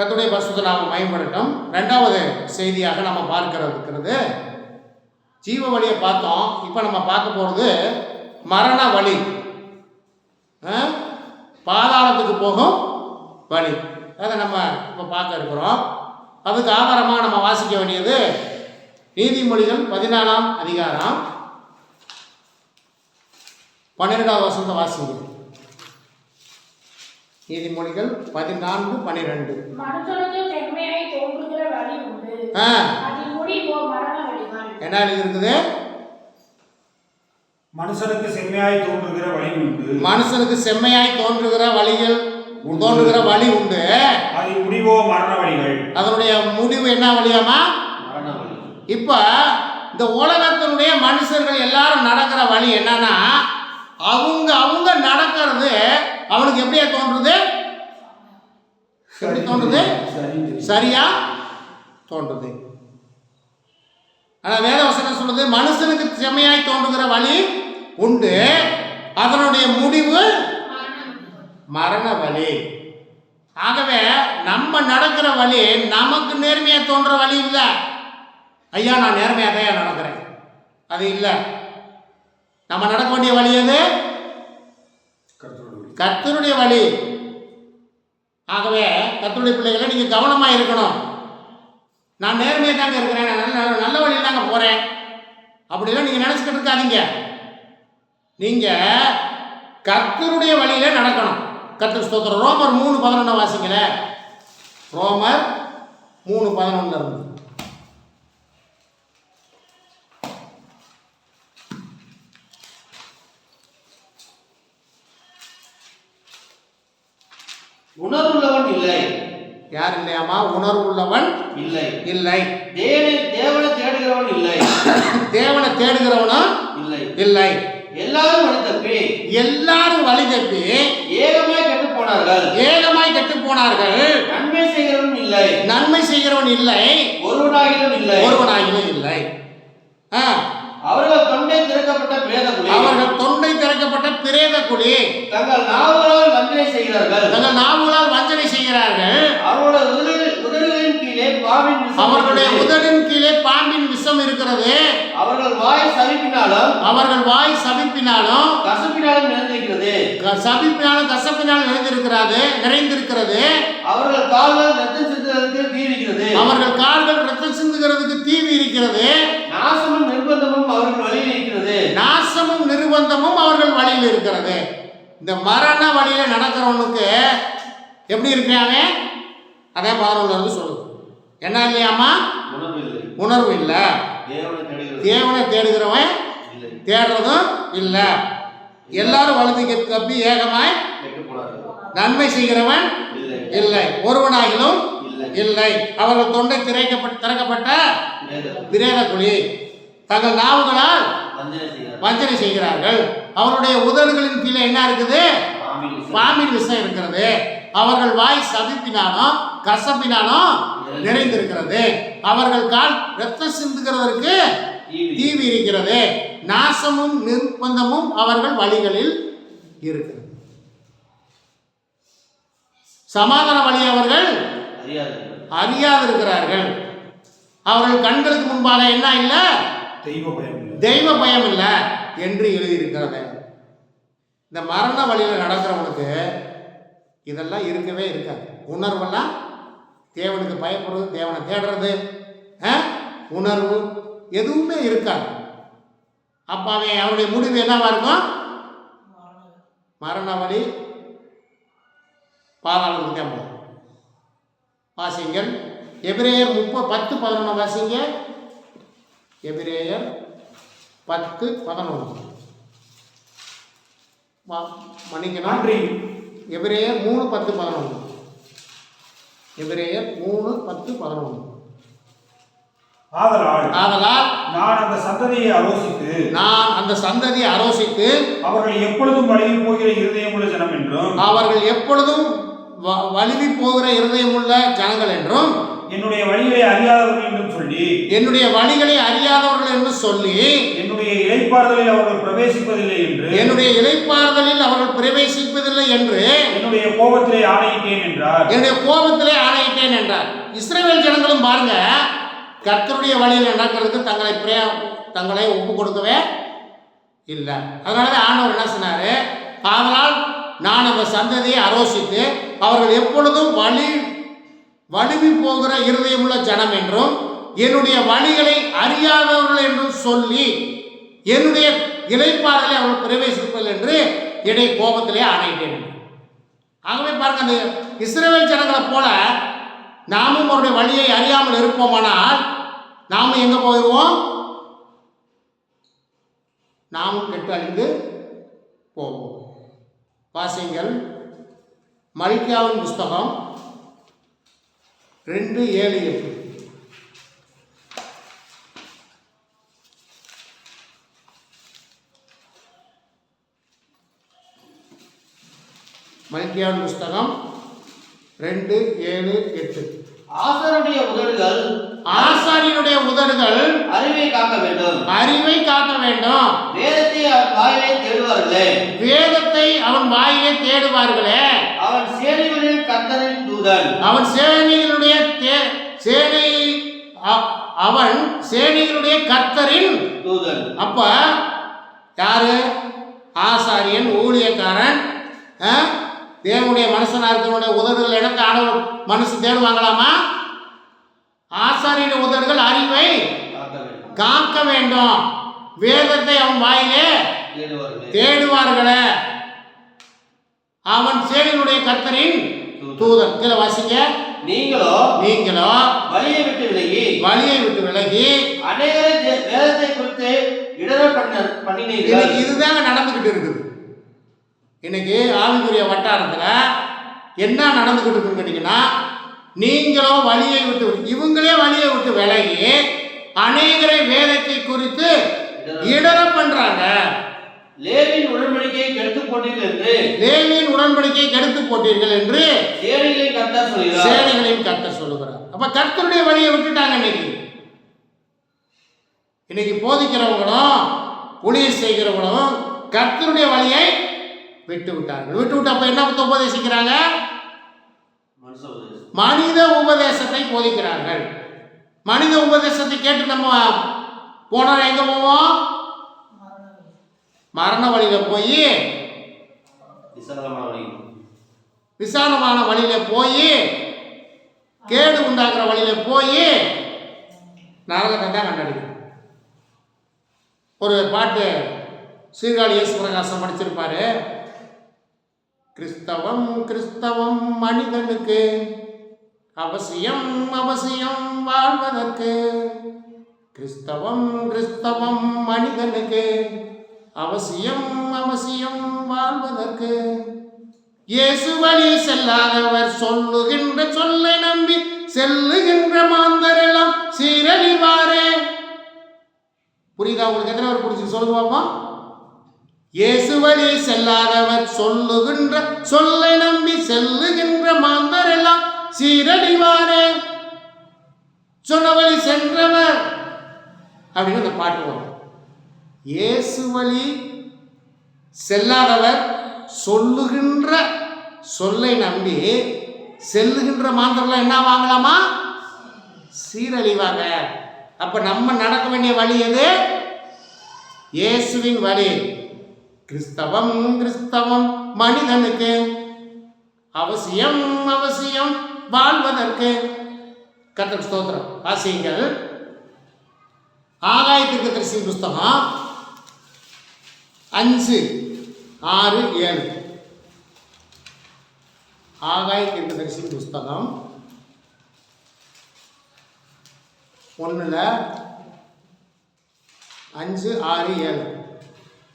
கத்துடைய பரிசுத்த நாமம் மயம்படட்டும் ரெண்டாவது செய்தியாக நம்ம பார்க்கிறது இருக்கிறது. ஜீவ வழியை பார்த்தோம். இப்போ நம்ம பார்க்க போகிறது மரண வழி. ஆ? பாதாளத்துக்கு போகும் வழி. அதை நம்ம இப்போ பார்க்க இருக்கிறோம். அதுக்கு ஆதாரமாக நம்ம வாசிக்க வேண்டியது நீதிமொழிகள் பதினாலாம் அதிகாரம் பன்னிரெண்டாவது வசந்த வாசிக்கிறோம் நீதிமொழிகள் பதினான்கு பன்னிரெண்டு மனுஷனுக்கு செம்மையாய் தோன்றுகிற வழி உண்டு ஆ அதில் முடிவோ மரண வழிகள் என்ன இருக்குது மனுஷனுக்கு செம்மையாய் தோன்றுகிற வழி உண்டு. மனுஷனுக்கு செம்மையாய் தோன்றுகிற வழிகள் தோன்றுகிற வழி உண்டு. அதில் முடிவோ மரண வழிகள். அதனுடைய முடிவு என்ன வழியாமா மரண வழி. இப்போ இந்த உலகத்தினுடைய மனுஷர்கள் எல்லாரும் நடக்கிற வழி என்னன்னா அவங்க அவங்க நடக்கிறது அவனுக்கு எப்படியா தோன்றுது? எப்படி தோன்றுது? சரியா தோன்றுது. ஆனால் வேதவசனம் சொல்லுது மனுஷனுக்கு செம்மையாய் தோன்றுகிற வழி உண்டு. அதனுடைய முடிவு மரண வழி. ஆகவே நம்ம நடக்கிற வழி நமக்கு நேர்மையாக தோன்ற வழி இல்லை. ஐயா நான் நேர்மையாக தான் நடக்கிறேன். அது இல்லை. நம்ம நடக்க வேண்டிய வழி எது? கர்த்தருடைய வழி. ஆகவே கர்த்தருடைய பிள்ளைகளை நீங்கள் கவனமாக இருக்கணும். நான் நேர்மையாக தாங்க இருக்கிறேன். நான் நல்ல நல்ல வழியில் தாங்க போகிறேன் அப்படிலாம் நீங்கள் நினச்சிக்கிட்டு இருக்காதீங்க. நீங்கள் கர்த்தருடைய வழியில் நடக்கணும். கர்த்தர் ஸ்தோத்திரம். ரோமர் மூணு பதினொன்று வாசிங்களேன். ரோமர் மூணு பதினொன்று இருந்து. உணர்வுள்ளவன் இல்லை. யார் இல்லையாமா உணர்வுள்ளவன் இல்லை. இல்லை. தேவனை தேவனை தேடுகிறவன் இல்லை. தேவனை தேடுகிறவனும் இல்லை. இல்லை. எல்லாரும் வழி தப்பி. எல்லாரும் வழி தப்பி ஏகமாய் கெட்டு போனார்கள். ஏகமாய் கெட்டு போனார்கள். நன்மை செய்கிறவன் இல்லை. நன்மை செய்கிறவன் இல்லை. ஒருவனாகிலும் இல்லை. ஒருவனாகிலும் இல்லை. ஆ, அவர்கள் தொண்டை திறக்கப்பட்ட குழி அவர்கள் தொண்டை பிரேத குழி தங்கள் நாவுகளால் வஞ்சனை செய்கிறார்கள். தங்கள் நாவுகளால் வஞ்சனை செய்கிறார்கள். உதடுகளில் உதடுகளின் கீழே விஷம் அவர்களுடைய. உதடின் கீழே பாம்பின் விஷம் இருக்கிறது. அவர்கள் வாய் சவிப்பினாலும் அவர்கள் வாய் சபிப்பினாலும் கசப்பினாலும் நிறைந்திருக்கிறது. சபிப்பினாலும் கசப்பினாலும் நிறைந்திருக்கிறது நிறைந்திருக்கிறது. அவர்கள் கால்கள் ரத்தம் சிந்துவதற்கு தீவிக்கிறது அவர்கள் கால்கள் ரத்தம் சிந்துகிறதுக்கு தீவி இருக்கிறது நாசமும் நிர்பந்தமும் அவர்கள் வழியில் நிர்பந்தமும் அவர்கள் வழியில் இருக்கிறது. இந்த மரண வழியில நடக்கிறவனுக்கு எப்படி இருக்கிறாங்க அதே பதினொன்றுல இருந்து சொல்லுது. என்ன இல்லையாமா உணர்வு இல்லை. தேவனை தேடுகிறவன் தேடுறதும் இல்லை. எல்லாரும் வலதுக்கு தப்பி ஏகமாய் நன்மை செய்கிறவன் இல்லை. ஒருவனாகிலும் இல்லை. அவர்கள் தொண்டை திரைக்கப்பட்ட திறக்கப்பட்ட குழி. தங்கள் நாவுகளால் வஞ்சனை செய்கிறார்கள். அவருடைய உதடுகளின் கீழே என்ன இருக்குது? பாம்பின் விஷம். இருக்கிறது. அவர்கள் வாய் சபிப்பினாலும் கசப்பினாலும் நிறைந்திருக்கிறது. அவர்கள் கால் ரத்தம் சிந்துகிறதற்கு தீவி. இருக்கிறது நாசமும் நிர்பந்தமும் அவர்கள் வழிகளில் இருக்கிறது. சமாதான வழி அவர்கள் அறியாதவர்கள். அறியாதிருக்கிறார்கள். அவர்கள் கண்களுக்கு முன்பாக என்ன இல்லை? தெய்வ பயம். இல்லை தெய்வ பயம் இல்லை என்று எழுதியிருக்கிறது. இந்த மரண வழியில் நடக்கிறவனுக்கு இதெல்லாம் இருக்கவே இருக்காது. உணர்வெல்லாம் தேவனுக்கு பயப்படுறது தேவனை தேடுறது ஆ? உணர்வு எதுவுமே இருக்காது. அப்போ அவன் அவனுடைய முடிவு என்னவா இருக்கும்? மரண வழி பாதாளத்துக்கு தான் போகும். வாசிங்கள். எபிரேயர் முப்ப பத்து பதினொன்று வாசிங்க. எபிரேயர் பத்து பதினொன்று. மன்னிக்கணும். நன்றி. எபிரேயர் மூணு பத்து பதினொன்று. எபிரேயர் மூணு பத்து பதினொன்று. ஆதலால் ஆதலால் நான் அந்த சந்ததியை ஆலோசித்து நான் அந்த சந்ததியை ஆலோசித்து அவர்கள் எப்பொழுதும் வழியில் போகிற இருதயமுள்ள ஜனம் என்றும் அவர்கள் எப்பொழுதும் வ- வழுவி போகிற இருதயமுள்ள ஜனங்கள் என்றும் என்னுடைய வழிகளை அறியாதவர்கள் என்றும் சொல்லி என்னுடைய வழிகளை அறியாதவர்கள் என்று சொல்லி என்னுடைய இளைப்பாறுதலில் அவர்கள் பிரவேசிப்பதில்லை என்று என்னுடைய இலைப்பாறுதலில் அவர்கள் பிரவேசிப்பதில்லை என்று என்னுடைய கோபத்திலே ஆணையிட்டேன் என்றார். என்னுடைய கோபத்திலே ஆணையிட்டேன் என்றார். இஸ்ரவேல் ஜனங்களும் பாருங்க கர்த்தருடைய வழியில் நடக்கிறதுக்கு தங்களை பிரே தங்களை ஒப்பு கொடுக்கவே இல்லை. அதனால தான் ஆண்டவர் என்ன சொன்னாரு? ஆதலால் நான் அந்த சந்ததியை ஆரோசித்து அவர்கள் எப்பொழுதும் வழி வழுவி போகிற இருதயமுள்ள ஜனம் என்றும் என்னுடைய வழிகளை அறியாதவர்கள் என்றும் சொல்லி என்னுடைய இலைப்பாறலை அவர்கள் பிரவேசிப்பது என்று என்னுடைய கோபத்திலே ஆணையிட்டேன் ஆகவே பாருங்க அந்த இஸ்ரேல் ஜனங்களைப் போல நாமும் அவருடைய வழியை அறியாமல் இருப்போமானால் நாமும் எங்க போயிடுவோம் நாமும் கெட்டு அழிந்து போவோம். வாசிங்கள் மல்கியாவின் புஸ்தகம் ரெண்டு ஏழு எட்டு. மலிக்கியாவின் புஸ்தகம் ரெண்டு ஏழு எட்டு. ஆசருடைய உதடுகள் ஆசாரியனுடைய உதடுகள் அறிவை காக்க வேண்டும். அறிவை காக்க வேண்டும். வேதத்தை அவன் வாயிலே தேடுவார்களே. வேதத்தை அவன் வாயிலே தேடுவார்களே. அவன் சேனைகளின் கர்த்தரின் தூதன். அவன் சேனைகளுடைய தே- சேனை அவன் சேனைகளுடைய கர்த்தரின் தூதன். அப்ப யாரு? ஆசாரியன் ஊழியக்காரன்? தேவனுடைய மனுஷனா இருக்கிறவனுடைய உதடுகள் எனக்கு ஆண்டவர் மனசு தேடுவாங்களாமா? ஆசாரியனுடைய உதடுகள் அறிவை காக்க வேண்டும். வேதத்தை அவன் வாயிலே தேடுவார்களே. அவன் சேனையினுடைய கர்த்தரின் தூதன். கீழே வாசிங்க. நீங்களோ நீங்களோ வழியை விட்டு விலகி வழியை விட்டு விலகி அநேகரை வேதத்தை குறித்து இடர பண்ண பண்ணினீர்கள். இதுதாங்க நடந்துகிட்டு இருக்குது. இன்னைக்கு ஆவிக்குரிய வட்டாரத்துல என்ன நடந்துகிட்டு இருக்குன்னு கேட்டீங்கன்னா நீங்களோ வழியை விட்டு இவங்களே வழியை விட்டு விலகி அநேகரை வேதத்தை குறித்து இடர பண்றாங்க. லேவின் உடன்படிக்கையை கெடுத்து போட்டீர்கள் என்று தேவியின் உடன்படிக்கை கெடுத்து போட்டீர்கள் என்று சேனைகளின் கர்த்தர் சொல்கிறார். சேனைகளையும் கர்த்தர் சொல்லுகிறார். அப்ப கர்த்தருடைய வழியை விட்டுட்டாங்க இன்னைக்கு. இன்னைக்கு போதிக்கிறவங்களும் ஊழியர் செய்கிறவங்களும் கர்த்தருடைய வழியை விட்டு விட்டார்கள். விட்டு விட்டு அப்ப என்ன உபதேசிக்கிறாங்க. மனித உபதேசத்தை போதிக்கிறார்கள். மனித உபதேசத்தை கேட்டு நம்ம போனா எங்க போவோம்? மரண வழியில போய் விசாலமான வழி. விசாலமான வழியில போய் கேடு உண்டாக்குற வழியில போய் நரகத்தை தான் கண்டடிக்கும். ஒரு பாட்டு சீர்காழி இயேசு பிரகாசம் படிச்சிருப்பாரு. கிறிஸ்தவம் கிறிஸ்தவம் மனிதனுக்கு அவசியம் அவசியம் வாழ்வதற்கு. கிறிஸ்தவம் கிறிஸ்தவம் மனிதனுக்கு. அவசியம் அவசியம் வாழ்வதற்கு. இயேசு வழி செல்லாதவர் சொல்லுகின்ற சொல்லை நம்பி செல்லுகின்ற மாந்தரெல்லாம் சீரழிவாரே. புரியுதா? உங்களுக்கு எத்தனை பேர் பிடிச்சி சொல்லுங்க இயேசு வழி செல்லாதவர் சொல்லுகின்ற சொல்லை நம்பி செல்லுகின்ற மாந்தரெல்லாம் சீரழிவாரே. சொன்ன வழி சென்றவர். அப்படின்னு அந்த பாட்டு வரும். இயேசு வழி செல்லாதவர் சொல்லுகின்ற சொல்லை நம்பி செல்லுகின்ற மாந்தரெல்லாம் என்ன வாங்கலாமா? சீரழிவாங்க. அப்ப நம்ம நடக்க வேண்டிய வழி எது? இயேசுவின் வழி. கிறிஸ்தவம் கிறிஸ்தவம் மனிதனுக்கு அவசியம் அவசியம் வாழ்வதற்கு. கர்த்தர் ஸ்தோத்திரம். வாசியுங்கள். ஆகாயத்திற்கு தரிசி புஸ்தகம். அஞ்சு ஆறு ஏழு. ஆகாய தீர்க்கதரிசி புஸ்தகம். ஒன்றில் அஞ்சு ஆறு ஏழு.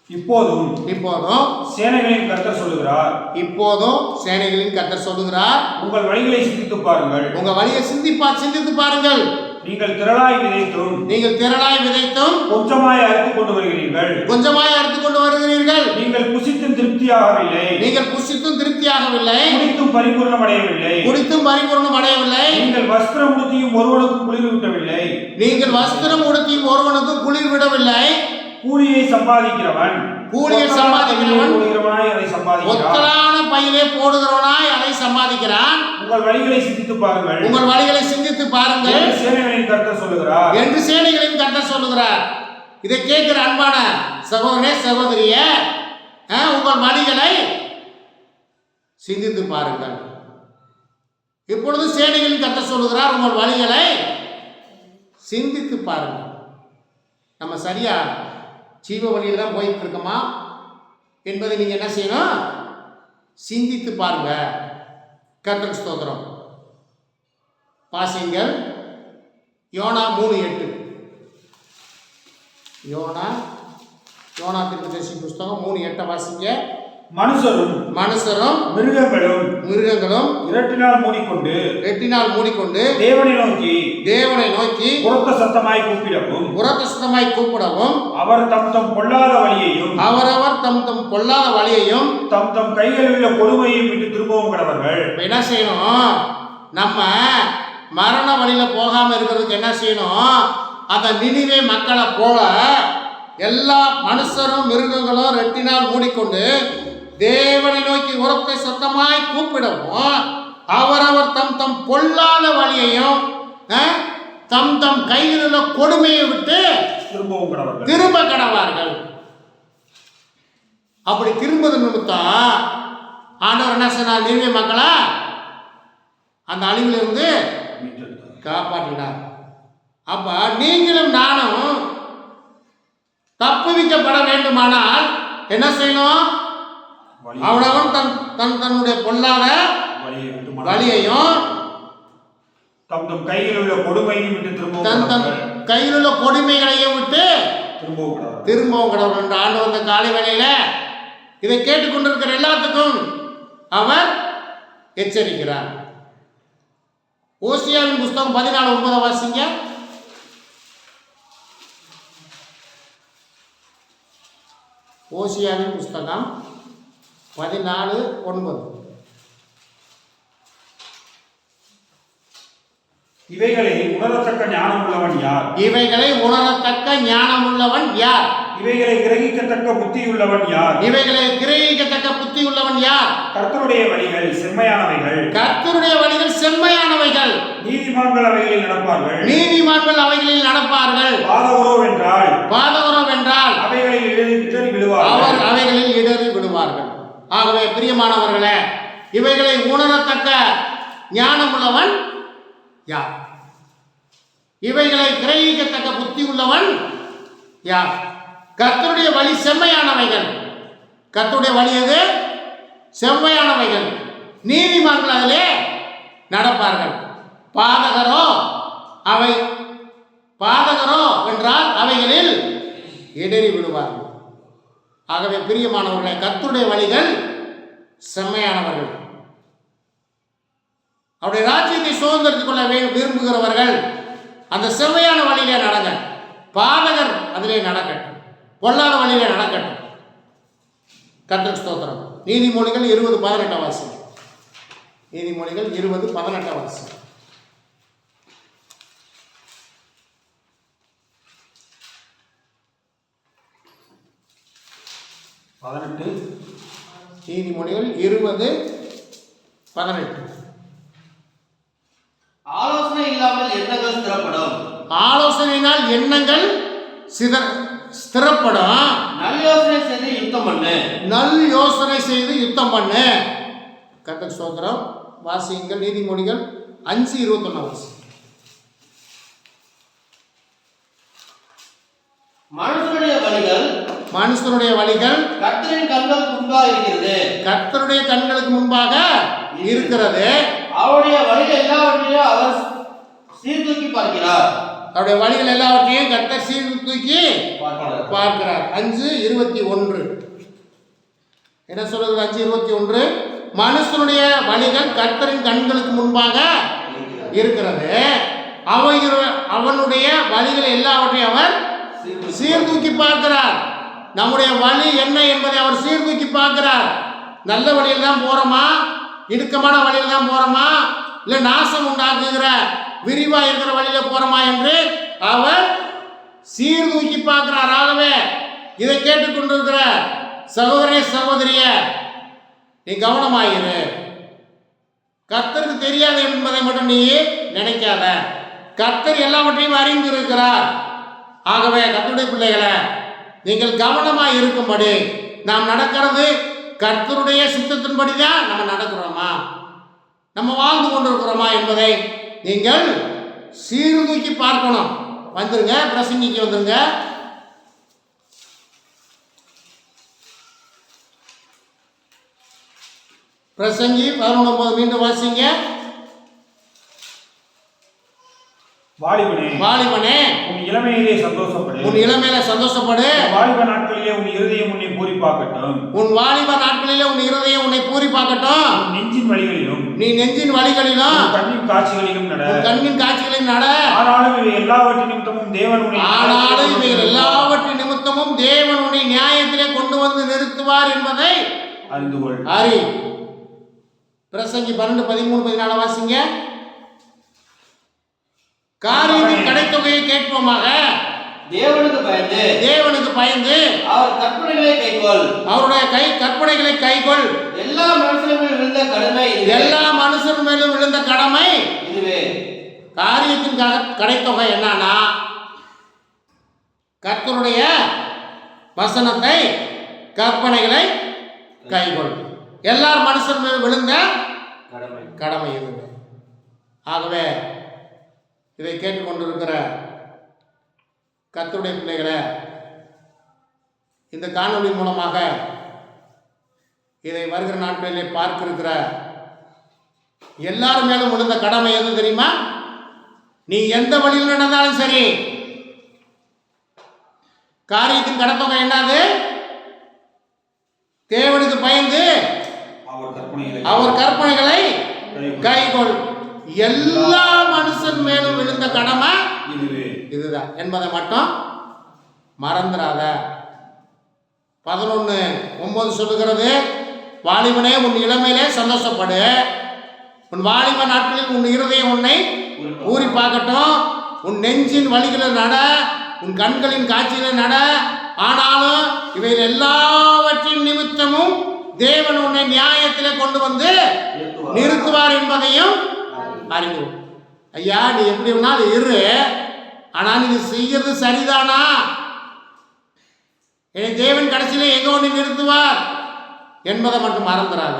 இப்போதும் இப்போதும் சேனைகளின் கர்த்தர் சொல்லுகிறார். இப்போதும் சேனைகளின் கர்த்தர் சொல்லுகிறார். உங்கள் வழிகளை சிந்தித்து பாருங்கள். உங்க வழியை சிந்திப்பா சிந்தித்து பாருங்கள். நீங்கள் திரளாய் விதைத்தும் நீங்கள் திரளாய் விதைத்தும் கொஞ்சமாய் அறுத்து கொண்டு வருகிறீர்கள். கொஞ்சமாய் அறுத்து கொண்டு வருகிறீர்கள். நீங்கள் புசித்தும் திருப்தியாகவில்லை. நீங்கள் புசித்தும் திருப்தியாகவில்லை. குடித்தும் பரிபூர்ணம் அடையவில்லை. குடித்தும் பரிபூர்ணம் அடையவில்லை. நீங்கள் வஸ்திரம் உடுத்தியும் ஒருவனுக்கு குளிர் விட்டவில்லை நீங்கள் வஸ்திரம் உடுத்தியும் ஒருவனுக்கு குளிர் விடவில்லை. கூலியை சம்பாதிக்கிறவன் கூலியை சம்பாதிக்கிறவன் அதை சம்பாதிக்கிறான். ஒத்தலான பையிலே போடுகிறவனாய் அதை சம்பாதிக்கிறான். உங்கள் வழிகளை சிந்தித்து பாருங்கள். உங்கள் வழிகளை சிந்தித்து பாருங்கள். சேனைகளின் கர்த்தர் சொல்லுகிறார்? என்று சேனைகளின் கர்த்தர் சொல்லுகிறார். இதை கேட்கிற அன்பான சகோதரனே சகோதரிய உங்கள் வழிகளை சிந்தித்து பாருங்கள். இப்பொழுது சேனைகளின் கர்த்தர் சொல்லுகிறார் உங்கள் வழிகளை சிந்தித்து பாருங்கள். நம்ம சரியா ஜீவ வழியில் தான் போயிட்டு இருக்கோமா? என்பதை நீங்கள் என்ன செய்யணும்? சிந்தித்து பாருங்க. கர்த்தன் ஸ்தோத்திரம். பாசிங்கள் யோனா மூணு எட்டு. யோனா யோனா திருப்பதேசி புஸ்தகம் மூணு எட்டை வாசிங்க. மனுஷரும் மனுஷரும் மிருகங்களும் மிருகங்களும் இரட்டினால் மூடிக்கொண்டு எட்டினால் மூடிக்கொண்டு தேவனை நோக்கி தேவனை நோக்கி உரத்த சத்தமாய் கூப்பிடவும் உரகஸ்தமாய் கூப்பிடவும் அவர் தம் தம் பொல்லாத வழியையும் அவரவர் தம் தம் பொல்லாத வழியையும் தம் தம் கைகளில் உள்ள கொடுமையையும் விட்டு திரும்பவும் கடவர்கள் என்ன செய்யணும்? நம்ம மரண வழியில போகாம இருக்கிறதுக்கு என்ன செய்யணும்? அந்த நினிவே மக்களை போல எல்லா மனுஷரும் மிருகங்களும் ரெட்டினால் மூடிக்கொண்டு தேவனை நோக்கி உரத்தை சத்தமாய் கூப்பிடவும் அவரவர் தம் தம் பொல்லாத வழியையும் தம் தம் கையில் உள்ள கொடுமையை விட்டு திரும்பவும் கடவர்கள். திரும்ப கடவார்கள். அப்படி திரும்பது நிமித்தம் ஆண்டவர் என்ன சொன்னார் நீர்வே மக்களா அந்த அழிவிலிருந்து. காப்பாற்றினார். அப்ப நீங்களும் நானும் தப்புவிக்கப்பட வேண்டுமானால் என்ன செய்யணும்? அவனவன் தன் தன் தன்னுடைய பொல்லாத வழியையும் தம் தம் கையில் உள்ள கொடுமையையும் விட்டு திரும்பவும் தன் தன். கையில் உள்ள கொடுமைகளையும் விட்டு திரும்பவும். திரும்பவும் கடவுள் என்ற ஆண்டு வந்த காலை வேளையில இதை கேட்டுக்கொண்டிருக்கிற எல்லாத்துக்கும் அவர் எச்சரிக்கிறார் ஓசியாவின் புஸ்தகம் பதினாலு ஒன்பதை வாசிங்க ஓசியாவின் புஸ்தகம் பதினாலு ஒன்பது. இவைகளை உணரத்தக்க ஞானம் உள்ளவன் யார்? இவைகளை உணரத்தக்க ஞானமுள்ளவன் யார்? இவைகளை கிரகிக்கத்தக்க புத்தியுள்ளவன் யார்? இவைகளை கிரகிக்கத்தக்க புத்தி உள்ளவன் யார்? கர்த்தருடைய வழிகள் செம்மையானவைகள். கர்த்தருடைய வழிகள் செம்மையானவைகள். நீதிமான்கள் அவைகளில் நடப்பார்கள். நீதிமான்கள் அவைகளில் நடப்பார்கள். பாதவரோ என்றால் பாதகரம் என்றால் அவைகளில் இடறி இடறி அவர் விழுவார்கள் அவைகளில் இடறி விடுவார்கள் ஆகவே பிரியமானவர்களே இவைகளை உணரத்தக்க ஞானமுள்ளவன் யார்? இவைகளை கிரகிக்கத்தக்க புத்தி உள்ளவன் யார்? கத்தருடைய வழி செம்மையானவைகள். கத்தருடைய வழி எது? செம்மையானவைகள். நீதிமான்கள் அதிலே நடப்பார்கள். பாதகரோ அவை பாதகரோ என்றால் அவைகளில் இடறி விடுவார்கள். ஆகவே பிரியமானவர்களே கர்த்தருடைய வழிகள் செம்மையானவர்கள். அவருடைய ராஜ்யத்தை சுதந்திரத்துக் கொள்ள விரும்புகிறவர்கள் அந்த செம்மையான வழியிலே நடங்க. பாதகர் அதிலே நடக்கட்டும். பொல்லாத வழியிலே நடக்கட்டும். கர்த்தர் ஸ்தோத்திரம். நீதிமொழிகள் இருபது பதினெட்டாம் வாசி நீதிமொழிகள் இருபது பதினெட்டாம் வாசி பதினெட்டு. நீதிமொழிகள் இருபது பதினெட்டு. ஆலோசனை இல்லாமல் எண்ணங்கள் ஸ்திரப்படும் ஆலோசனையினால் எண்ணங்கள் சிதற ஸ்திரப்படும் நல்ல யோசனை செய்து யுத்தம் பண்ணு. நல் யோசனை செய்து யுத்தம் பண்ணு. கர்த்தர் சோதரம் வாசியுங்கள் நீதிமொழிகள் அஞ்சு இருபத்தொன்னு வாசி. மனுஷனுடைய வழிகள் மனுஷனுடைய வழிகள் கர்த்தரின் கண்களுக்கு முன்பாக இருக்கிறது. கர்த்தருடைய கண்களுக்கு முன்பாக இருக்கிறது. அவருடைய வழிகள் எல்லாவற்றையும் அவர் சீர்தூக்கி பார்க்கிறார். அவருடைய வழிகள் எல்லாவற்றையும் கர்த்தர் சீர்தூக்கி பார்க்கிறார். பார்க்கிறார். அஞ்சு இருபத்தி ஒன்று. என்ன சொல்லுது அஞ்சு இருபத்தி ஒன்று? மனுஷனுடைய வழிகள் கர்த்தரின் கண்களுக்கு முன்பாக இருக்கிறது. அவனுடைய வழிகள் எல்லாவற்றையும் அவர் சீர்தூக்கி பார்க்கிறார். நம்முடைய வழி என்ன என்பதை அவர் சீர்தூக்கி பார்க்கிறார். நல்ல வழியில் தான் போகிறோமா இடுக்கமான வழியில் தான் போகிறோமா இல்லை நாசம் உண்டாக்குகிற விரிவாக இருக்கிற வழியில் போகிறோமா என்று அவர் சீர்தூக்கி பார்க்கிறார். ஆகவே இதை கேட்டுக்கொண்டிருக்கிற சகோதரிய சகோதரிய நீ கவனமாயிரு. கர்த்தருக்கு தெரியாது என்பதை மட்டும் நீ நினைக்காத. கர்த்தர் எல்லாவற்றையும் அறிந்து இருக்கிறார் ஆகவே கத்துடைய பிள்ளைகளை நீங்கள் கவனமாக இருக்கும்படி நாம் நடக்கிறது கர்த்தருடைய சித்தத்தின்படி தான் நம்ம நடக்கிறோமா? நம்ம வாழ்ந்து கொண்டிருக்கிறோமா என்பதை நீங்கள் சீர்தூக்கி பார்க்கணும். வந்துருங்க பிரசங்கிக்கு வந்துருங்க. பிரசங்கி பதினொன்பது மீண்டும் வாசிங்க. வாலிபனே வாலிபனே உன் இளமையிலே சந்தோஷப்படு. உன் இளமையில சந்தோஷப்படு. வாலிப நாட்களிலே உன் இருதயம் உன்னை பூரிப்பாக்கட்டும். உன் வாலிப நாட்களிலே உன் இருதயம் உன்னை பூரிப்பாக்கட்டும். நெஞ்சின் வழிகளிலும் நீ நெஞ்சின் வழிகளிலும் கண்ணின் காட்சிகளிலும் நட. கண்ணின் காட்சிகளில் நட. ஆனாலும் இவை எல்லாவற்றின் நிமித்தமும் தேவன் உன்னை ஆனாலும் இவைகள் எல்லாவற்றின் நிமித்தமும் தேவன் உன்னை நியாயத்திலே கொண்டு வந்து நிறுத்துவார் என்பதை அறிந்து கொள். அறி. பிரசங்கி பன்னெண்டு பதிமூணு பதினாலு வாசிங்க. காரியத்தின் கடைத்தொகையை கேட்போமாக. தேவனுக்கு பயந்து தேவனுக்கு பயந்து அவர் கற்பனைகளை கைக்கொள். அவருடைய கை கற்பனைகளை கைக்கொள். எல்லா மனுஷனுக்கும் இருந்த கடமை. எல்லா மனுஷன் மேலும் விழுந்த கடமை இதுவே. காரியத்தின் கடைத்தொகை என்னன்னா கர்த்தருடைய வசனத்தை கற்பனைகளை கைக்கொள். எல்லார் மனுஷன் மேல் விழுந்த கடமை. கடமை இதுவே. ஆகவே இதை கேட்டுக்கொண்டிருக்கிற கர்த்தருடைய பிள்ளைகளை இந்த காணொளி மூலமாக இதை வருகிற நாட்களிலே பார்க்க இருக்கிற எல்லார் மேலும் விழுந்த கடமை எது தெரியுமா? நீ எந்த வழியில் நடந்தாலும் சரி காரியத்தின் கடத்தொகை என்னது? தேவனுக்கு பயந்து அவர் கற்பனைகளை. கைகொள். எல்லா மனுஷன் மேலும் விழுந்த கடமை இதுவே. இதுதான். என்பதை மட்டும் மறந்துடாத. பதினொன்று ஒன்பது சொல்லுகிறது வாலிபனே உன் இளமையிலே சந்தோஷப்படு. உன் வாலிப நாட்களில் உன் இருதயம் உன்னை ஊறி பார்க்கட்டும். உன் நெஞ்சின் வழிகளில் நட உன் கண்களின் காட்சியில் நட. ஆனாலும் இவைகள் எல்லாவற்றின் நிமித்தமும் தேவன் உன்னை நியாயத்திலே கொண்டு வந்து நிறுத்துவார் என்பதையும் அறிந்து ஐயா நீ எப்படி வேணாலும் இரு. ஆனால் நீ செய்யறது சரிதானா? என்னை தேவன் கடைசியில் எங்கே ஒன்று நிறுத்துவார் என்பதை மட்டும் மறந்துடாத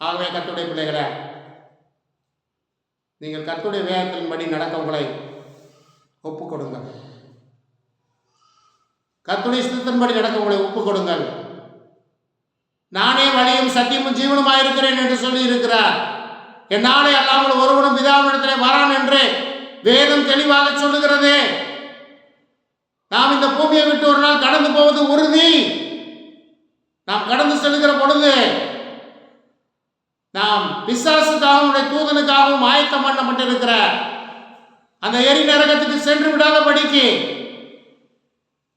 ஆகவே கத்துடைய பிள்ளைகளே நீங்கள் கத்துடைய வேதத்தின்படி நடக்க உங்களை ஒப்புக் கொடுங்கள். கத்துடைய சித்தத்தின்படி நடக்க உங்களை ஒப்புக் கொடுங்கள். நானே வழியும் சத்தியமும் ஜீவனமாக இருக்கிறேன் என்று சொல்லி இருக்கிறார் என்னாலே அல்லாமல் ஒருவனும் பிதாவிடத்திலே வரான் என்று வேதம் தெளிவாக சொல்லுகிறது. நாம் இந்த பூமியை விட்டு ஒரு நாள் கடந்து போவது உறுதி. நாம் கடந்து செல்கிற பொழுது நாம் பிசாசுக்காகவும் உடைய தூதனுக்காகவும் ஆயத்தம் பண்ணப்பட்டிருக்கிற அந்த எரி நரகத்துக்கு சென்று விடாதபடிக்கு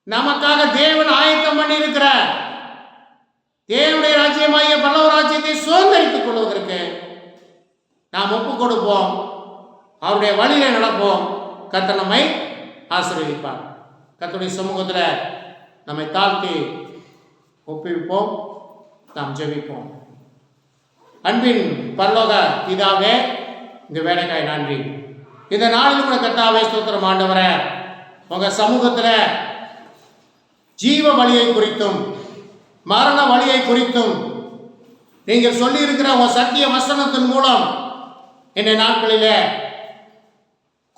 நமக்காக தேவன் ஆயத்தம் பண்ணியிருக்கிற தேவனுடைய ராஜ்யமாகிய பல்லவ ராஜ்யத்தை சுதந்திரித்துக் கொள்வதற்கு நாம் ஒப்பு கொடுப்போம் அவருடைய வழியில நடப்போம். கத்த நம்மை ஆசீர்வதிப்பார். கர்த்தருடைய சமூகத்தில் நம்மை தாழ்த்தி ஒப்புவிப்போம். நாம் ஜெபிப்போம். அன்பின் பரலோக இதாவே இந்த வேலைக்காய் நன்றி. இந்த நாளில் கூட கத்தாவே ஸ்தோத்திரம் ஆண்டவரே. உங்கள் சமூகத்தில் ஜீவ வழியை குறித்தும் மரண வழியை குறித்தும் நீங்கள் சொல்லியிருக்கிற உங்கள் சத்திய வசனத்தின் மூலம் இன்றைய நாட்களில்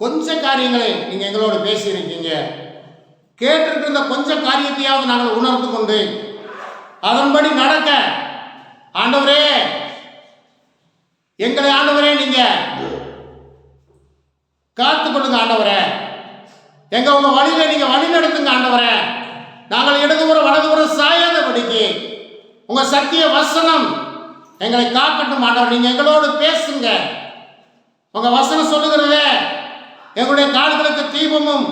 கொஞ்ச காரியங்களை நீங்கள் எங்களோடு பேசியிருக்கீங்க. கேட்டிருக்கிற கொஞ்ச காரியத்தையாவது நாங்கள் உணர்ந்து கொண்டு அதன்படி நடக்க. ஆண்டவரே எங்களை ஆண்டவரே நீங்க காத்து கொள்ளுங்க ஆண்டவரே. எங்க உங்க வழியில நீங்க வழி நடத்துங்க ஆண்டவரே. நாங்கள் இடதுபுறம் வலதுபுறம் சாயாதபடிக்கு உங்க சத்திய வசனம் எங்களை காக்கட்டும் ஆண்டவர். நீங்க எங்களோடு பேசுங்க. உங்க வசனம் சொல்லுகிறதே எங்களுடைய கால்களுக்கு தீபமும்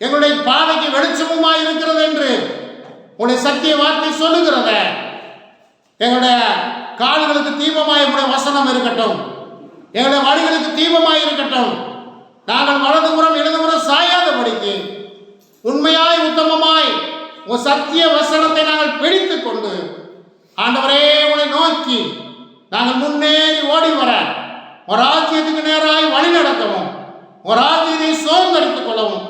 எங்களுடைய பாதைக்கு வெளிச்சமுமா இருக்கிறது என்று உங்களுடைய சத்திய வார்த்தை சொல்லுகிறத. எங்களுடைய கால்களுக்கு தீபமாய் உங்களுடைய வசனம் இருக்கட்டும். எங்களுடைய வழிகளுக்கு தீபமாய் இருக்கட்டும். நாங்கள் வலதுபுறம் இடதுபுறம் சாயாதபடிக்கு உண்மையாய் உத்தமமாய் உன் சத்திய வசனத்தை நாங்கள் பிடித்துக் கொண்டு ஆண்டவரே உன்னை நோக்கி நாங்கள் முன்னேறி ஓடி வர ராஜ்யத்துக்கு நேராய் வழி நடத்தவும் ஒரு ராஜ்யத்தை சுதந்திரித்துக் கொள்ளவும்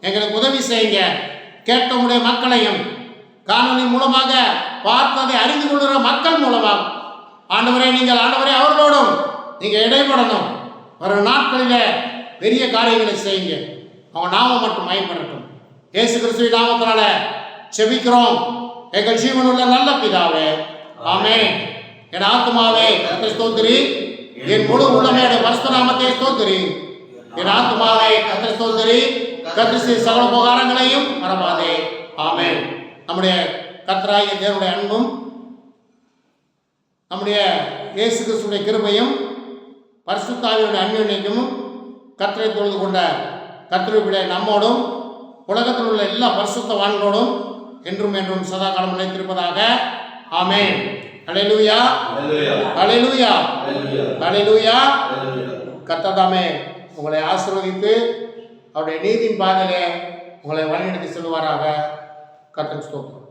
எங்களுக்கு உதவி செய்யுங்க. கேட்டவுடைய மக்களையும் காணொலி மூலமாக பார்த்ததை அறிந்து கொள்கிற மக்கள் மூலமாக. ஆண்டவரை நீங்கள் ஆண்டவரை அவர்களோடும் நீங்கள் இடைப்படணும். வர நாட்களில் பெரிய காரியங்களை செய்யுங்க. அவன் நாமம் மட்டும் மயப்படட்டும் ஏசு கிறிஸ்துவ நாமத்தினால செபிக்கிறோம். எங்கள் ஜீவனுள்ள நல்ல பிதாவே. ஆமே என் ஆத்மாவே கர்த்தரை என் முழு உள்ளமே பரஸ்பராமத்தை பரிசுத்த ஸ்தோத்திரி. என் ஆத்மாவை கத்திர ஸ்தோத்திரி. கர்த்தர் சகல உபகாரங்களையும் மறவாதே. ஆமே நம்முடைய கர்த்தராகிய தேவனுடைய அன்பும் நம்முடைய இயேசு கிறிஸ்துடைய கிருபையும் பரிசுத்தாவியுடைய அன்பினைக்கும் கர்த்தரை தொழுது கொண்ட கர்த்தருடைய நம்மோடும் உலகத்தில் உள்ள எல்லா பரிசுத்தவான்களோடும் என்றும் என்றும் சதா காலம் நினைத்திருப்பதாக ஆமென். ஹalleluya ஹalleluya ஹalleluya கர்த்ததாமே உங்களை ஆசீர்வதித்து அவருடைய நீதியின் பாதையிலே உங்களை வழிநடத்தி செல்வாராக கர்த்தர் ஸ்தோத்திரம்.